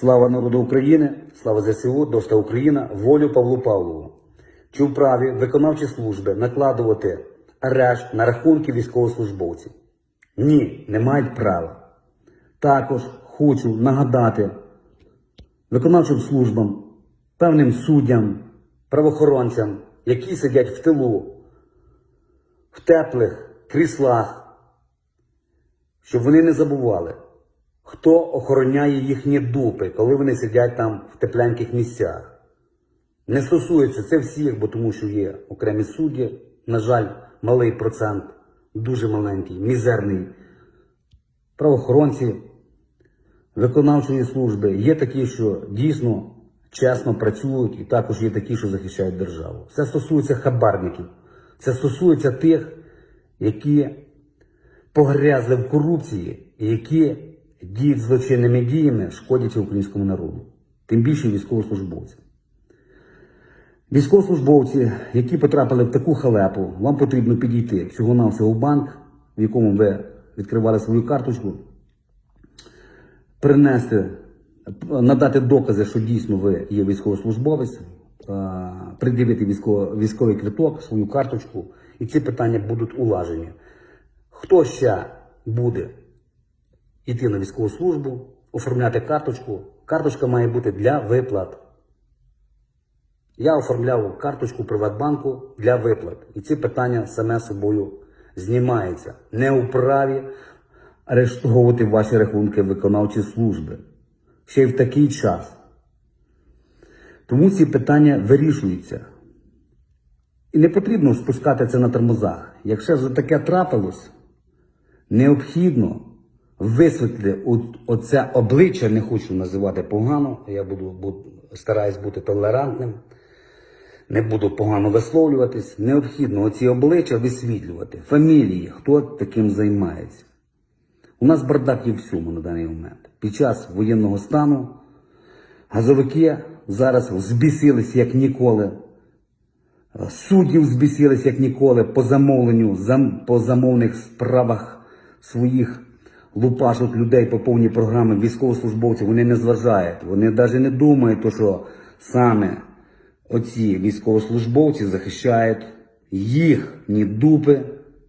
Слава народу України, слава ЗСУ, доста Україна, волю Павлу Павлову. Чи вправі виконавчі служби накладувати арешт на рахунки військовослужбовців? Ні, не мають права. Також хочу нагадати виконавчим службам, певним суддям, правоохоронцям, які сидять в тилу, в теплих кріслах, щоб вони не забували, хто охороняє їхні дупи, коли вони сидять там в тепленьких місцях. Не стосується це всіх, бо тому що є окремі судді, на жаль, малий процент, дуже маленький, мізерний. Правоохоронці, виконавчої служби. Є такі, що дійсно чесно працюють, і також є такі, що захищають державу. Це стосується хабарників. Це стосується тих, які погрязли в корупції які діють злочинними діями, шкодячи українському народу, тим більше військовослужбовцям. Військовослужбовці, які потрапили в таку халепу, вам потрібно підійти всього-навсього в банк, в якому ви відкривали свою карточку, принести, надати докази, що дійсно ви є військовослужбовець, е, пред'явити військовий квиток, свою карточку, і ці питання будуть улажені. Хто ще буде йти на військову службу, оформляти карточку? Карточка має бути для виплат. Я оформляв карточку Приватбанку для виплат. І ці питання саме собою знімаються. Не у праві арештовувати ваші рахунки виконавчої служби. Ще й в такий час. Тому ці питання вирішуються. І не потрібно спускати це на тормозах. Якщо вже таке трапилось, необхідно висвітлити оце обличчя, не хочу називати погано, я буду, буду стараюсь бути толерантним, не буду погано висловлюватись. Необхідно оці обличчя висвітлювати, фамілії, хто таким займається. У нас бардак є всьому на даний момент. Під час воєнного стану газовики зараз збісились як ніколи. Суддів збісились як ніколи по замовленню, зам- по замовних справах своїх лупашуть людей по повній програми військовослужбовців. Вони не зважають. Вони навіть не думають, що саме оці військовослужбовці захищають їхні дупи,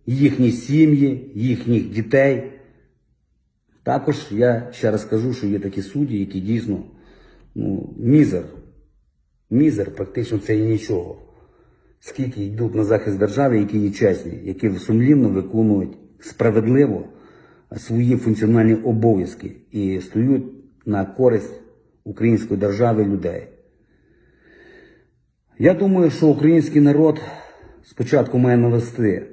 їхні сім'ї, їхніх дітей. Також я ще раз кажу, що є такі судді, які дійсно ну, мізер. Мізер, практично це і нічого. Скільки йдуть на захист держави, які є чесні, які сумлінно виконують справедливо свої функціональні обов'язки і стоють на користь української держави і людей. Я думаю, що український народ спочатку має навести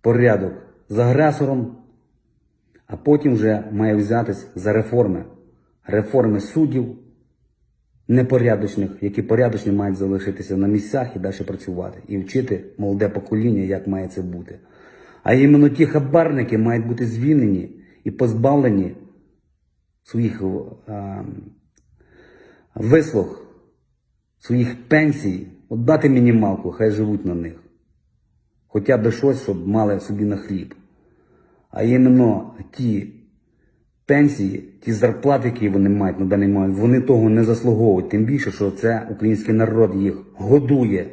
порядок з агресором, а потім вже має взятись за реформи. Реформи суддів непорядочних, які порядочні мають залишитися на місцях і далі працювати, і вчити молоде покоління, як має це бути. А іменно ті хабарники мають бути звільнені і позбавлені своїх а, вислуг, своїх пенсій, от мінімалку, хай живуть на них. Хоча б щось, щоб мали собі на хліб. А іменно ті пенсії, ті зарплати, які вони мають на даний момент, вони того не заслуговують. Тим більше, що це український народ їх годує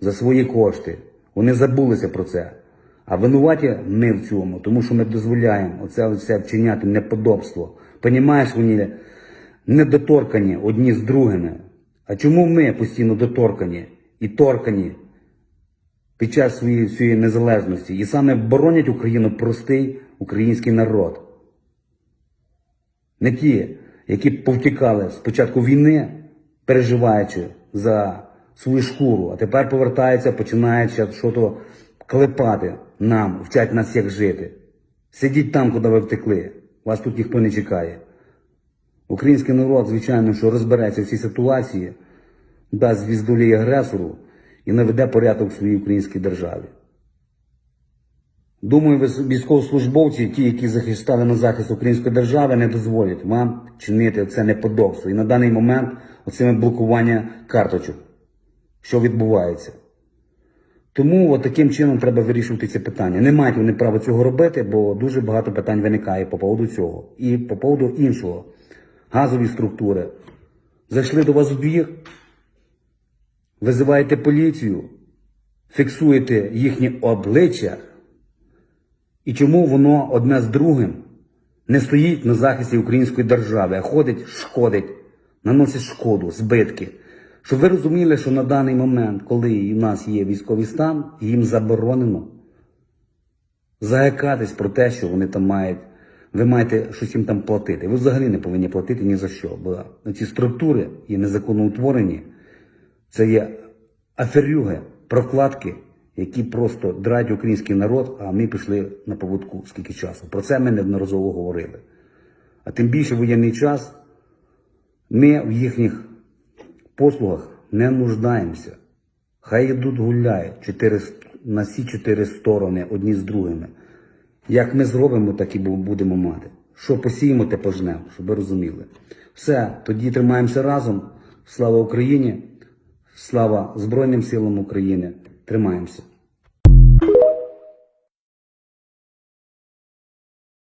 за свої кошти. Вони забулися про це. А винуваті ми в цьому, тому що ми дозволяємо оце все вчиняти неподобство. Понімаєш, вони недоторкані одні з другими. А чому ми постійно доторкані і торкані під час своєї всієї незалежності? І саме боронять Україну простий український народ. Не ті, які повтікали з початку війни, переживаючи за свою шкуру, а тепер повертаються, починають щось клепати нам, вчать нас, як жити. Сидіть там, куди ви втекли. Вас тут ніхто не чекає. Український народ, звичайно, що розбереться в цій ситуації, дасть звіздолі агресору і наведе порядок в своїй українській державі. Думаю, військовослужбовці, ті, які захистали на захист української держави, не дозволять вам чинити це неподобство. І на даний момент оцими блокування карточок, що відбувається. Тому от таким чином треба вирішувати ці питання. Не мають вони права цього робити, бо дуже багато питань виникає по поводу цього і по поводу іншого. газові структури, зайшли до вас в двір, визиваєте поліцію, фіксуєте їхні обличчя, і чому воно одне з другим не стоїть на захисті української держави, а ходить, шкодить, наносить шкоду, збитки. Щоб ви розуміли, що на даний момент, коли у нас є військовий стан, їм заборонено заякатись про те, що вони там мають, ви маєте щось їм там платити. Ви взагалі не повинні платити ні за що. Бо ці структури є незаконно утворені, це є аферюги, прокладки, які просто драть український народ, а ми пішли на поводку скільки часу. Про це ми неодноразово говорили. А тим більше воєнний час ми в їхніх послугах не нуждаємося. Хай йдуть гуляють чотири, на всі чотири сторони, одні з другими. Як ми зробимо, так і будемо мати. Що посіємо, те пожнемо, щоб ви розуміли. Все, тоді тримаємося разом. Слава Україні! Слава Збройним силам України! Тримаємося!